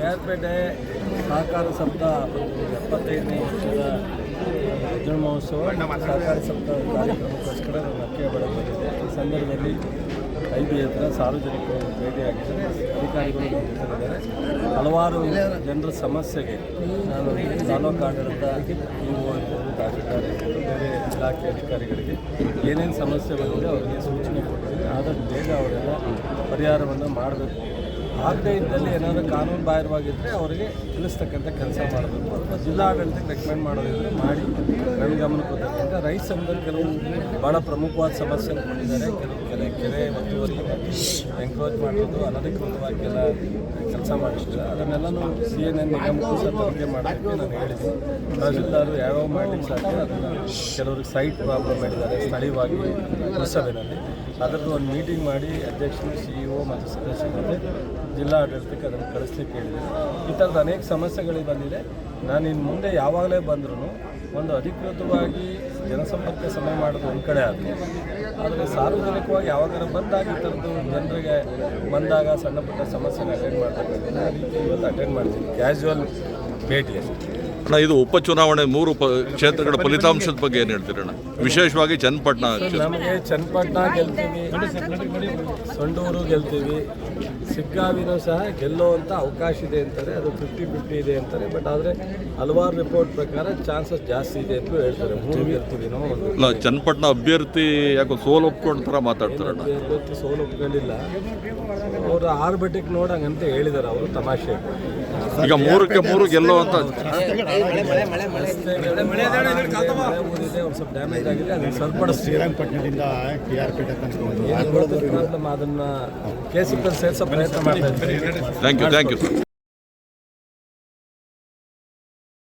K ಸಹಕಾರ ಸಪ್ತಾಹ ಎಪ್ಪತ್ತೈದನೇ ವರ್ಷದ ಅರ್ಜುನ ಮಹೋತ್ಸವ ಸಹಕಾರ ಸಪ್ತಾಹ ಕಾರ್ಯಕ್ರಮಕ್ಕೋಸ್ಕರ ನಾನು ಅಕ್ಕಿಯ ಬೆಳಗ್ಗೆ ಈ ಸಂದರ್ಭದಲ್ಲಿ ಐದು ಹತ್ರ ಸಾರ್ವಜನಿಕರು ಭೇಟಿಯಾಗಿದ್ದಾರೆ. ಅಧಿಕಾರಿಗಳು ನಮ್ಮ ಹಲವಾರು ಜನರ ಸಮಸ್ಯೆಗೆ ನಾನು ತಾಲೂಕು ಆಡಳಿತ ಇ ಒ ತಹಸೀಲ್ದಾರ್ ಬೇರೆ ಇಲಾಖೆ ಅಧಿಕಾರಿಗಳಿಗೆ ಏನೇನು ಸಮಸ್ಯೆ ಬಂದಿದೆ ಅವರಿಗೆ ಸೂಚನೆ ಕೊಟ್ಟಿದ್ದೀನಿ. ಆದಷ್ಟು ಬೇಗ ಅವರೆಲ್ಲ ಪರಿಹಾರವನ್ನು ಮಾಡಬೇಕು. ಆಗದೇ ಏನಾದರೂ ಕಾನೂನು ಬಾಹಿರವಾಗಿದ್ದರೆ ಅವರಿಗೆ ತಿಳಿಸ್ತಕ್ಕಂಥ ಕೆಲಸ ಮಾಡಬೇಕು. ಅಥವಾ ಜಿಲ್ಲಾಡಳಿತಕ್ಕೆ ರೆಕಮೆಂಡ್ ಮಾಡೋದಿದ್ರೆ ಮಾಡಿ ನನ್ನ ಗಮನಕ್ಕೆ ರೈತ ಸಂಘದಲ್ಲಿ ಕೆಲವು ಭಾಳ ಪ್ರಮುಖವಾದ ಸಮಸ್ಯೆ ಕೊಟ್ಟಿದ್ದಾರೆ ಕೆಲವು ಕೆಲ ಕೆರೆ ಮತ್ತು ಎಂಕ್ರೋಚ್ ಮಾಡೋದು ಅನಧಿಕೃತವಾಗಿಲ್ಲ, ಕೆಲಸ ಮಾಡಿಸ್ತಾರೆ ಅದನ್ನೆಲ್ಲನೂ ಸಿ ಎನ್ ಎನ್ ನಿಗಮಕ್ಕೂ ಸಹ ತನಿಖೆ ಮಾಡೋದಕ್ಕೆ ನಾನು ಹೇಳಿದ್ದೀನಿ. ತಹಸೀಲ್ದಾರರು ಯಾವ್ಯಾವ ಮಾಡಲಿಕ್ಕೆ ಸಾಧ್ಯ ಅದನ್ನು ಕೆಲವರು ಸೈಟ್ ಪ್ರಾಬ್ಲಮ್ ಇದ್ದಾರೆ ಸ್ಥಳೀಯವಾಗಿ ಪುರಸಭೆಯಲ್ಲಿ ಅದರದ್ದು ಒಂದು ಮೀಟಿಂಗ್ ಮಾಡಿ ಅಧ್ಯಕ್ಷರು ಸಿ ಇ ಒ ಮತ್ತು ಸದಸ್ಯರ ಜೊತೆ ಜಿಲ್ಲಾ ಆಡಳಿತಕ್ಕೆ ಅದನ್ನು ಕಳಿಸ್ಲಿಕ್ಕೆ ಹೇಳಿದೆ ಈ ಥರದ ಅನೇಕ ಸಮಸ್ಯೆಗಳಿಗೆ ಬಂದಿದೆ. ನಾನು ಇನ್ನು ಮುಂದೆ ಯಾವಾಗಲೇ ಬಂದರೂ ಒಂದು ಅಧಿಕೃತವಾಗಿ ಜನಸಂಪರ್ಕ ಸಭೆ ಮಾಡೋದು ಒಂದು ಕಡೆ ಆಗಲಿ ಆದರೆ ಸಾರ್ವಜನಿಕವಾಗಿ ಯಾವಾಗಾರ ಬಂದಾಗ ಈ ಜನರಿಗೆ ಬಂದಾಗ ಸಣ್ಣ ಪುಟ್ಟ ಸಮಸ್ಯೆನ ಅಟೆಂಡ್ ಮಾಡಬೇಕು ಇವತ್ತು ಅಟೆಂಡ್ ಮಾಡ್ತೀನಿ ಕ್ಯಾಶುವಲ್ ಭೇಟಿ ಅಷ್ಟೇ ಅಣ್ಣ ಇದು ಉಪಚುನಾವಣೆ ಮೂರು ಪ ಕ್ಷೇತ್ರಗಳ ಫಲಿತಾಂಶದ ಬಗ್ಗೆ ಏನು ಹೇಳ್ತೀರಣ್ಣ ವಿಶೇಷವಾಗಿ ಚನ್ನಪಟ್ಟಣ ನಮಗೆ ಚನ್ನಪಟ್ಟಣ ಗೆಲ್ತೀವಿ. ಸಂಡೂರು ಗೆಲ್ತೀವಿ. ಸಿಗ್ಗಾವಿನೂ ಸಹ ಗೆಲ್ಲುವಂಥ ಅವಕಾಶ ಇದೆ ಅಂತಾರೆ. ಅದು ಫಿಫ್ಟಿ ಫಿಫ್ಟಿ ಇದೆ ಅಂತಾರೆ. ಬಟ್ ಆದರೆ ಹಲವಾರು ರಿಪೋರ್ಟ್ ಪ್ರಕಾರ ಚಾನ್ಸಸ್ ಜಾಸ್ತಿ ಇದೆ ಅಂತ ಹೇಳ್ತಾರೆ. ಮೂರು ಗೆಲ್ತೀವಿ ನಾವು. ಒಂದು ಅಲ್ಲ ಚನ್ನಪಟ್ಟಣ ಅಭ್ಯರ್ಥಿ ಯಾಕೋ ಸೋಲು ಒಪ್ಕೊಂಡ ಥರ ಮಾತಾಡ್ತಾರಣ್ಣ ಅಭ್ಯರ್ಥಿ ಸೋಲು ಒಪ್ಕೊಂಡಿಲ್ಲ. ಅವರು ಆರ್ಬಿಟಿಗೆ ನೋಡಂಗಂತ ಹೇಳಿದ್ದಾರೆ ಅವರು ತಮಾಷೆ. ಈಗ ಮೂರಕ್ಕೆ ಮೂರು ಗೆಲ್ಲೋ ಊರಿದೆ ಒಂದು ಸ್ವಲ್ಪ ಡ್ಯಾಮೇಜ್ ಆಗಿದೆ ಅದನ್ನು ಸ್ವಲ್ಪ ಶ್ರೀರಂಗಪಟ್ಟಣದಿಂದ ಕೆ ಆರ್ ಪೇಟೆ ತನಕ ಒಂದು ಪ್ರಾಬ್ಲಮ್ ಅದನ್ನು ಸೇರಿಸೋ ಪ್ರಯತ್ನ ಮಾಡ್ತಾ ಇದ್ದೀವಿ. Thank you thank you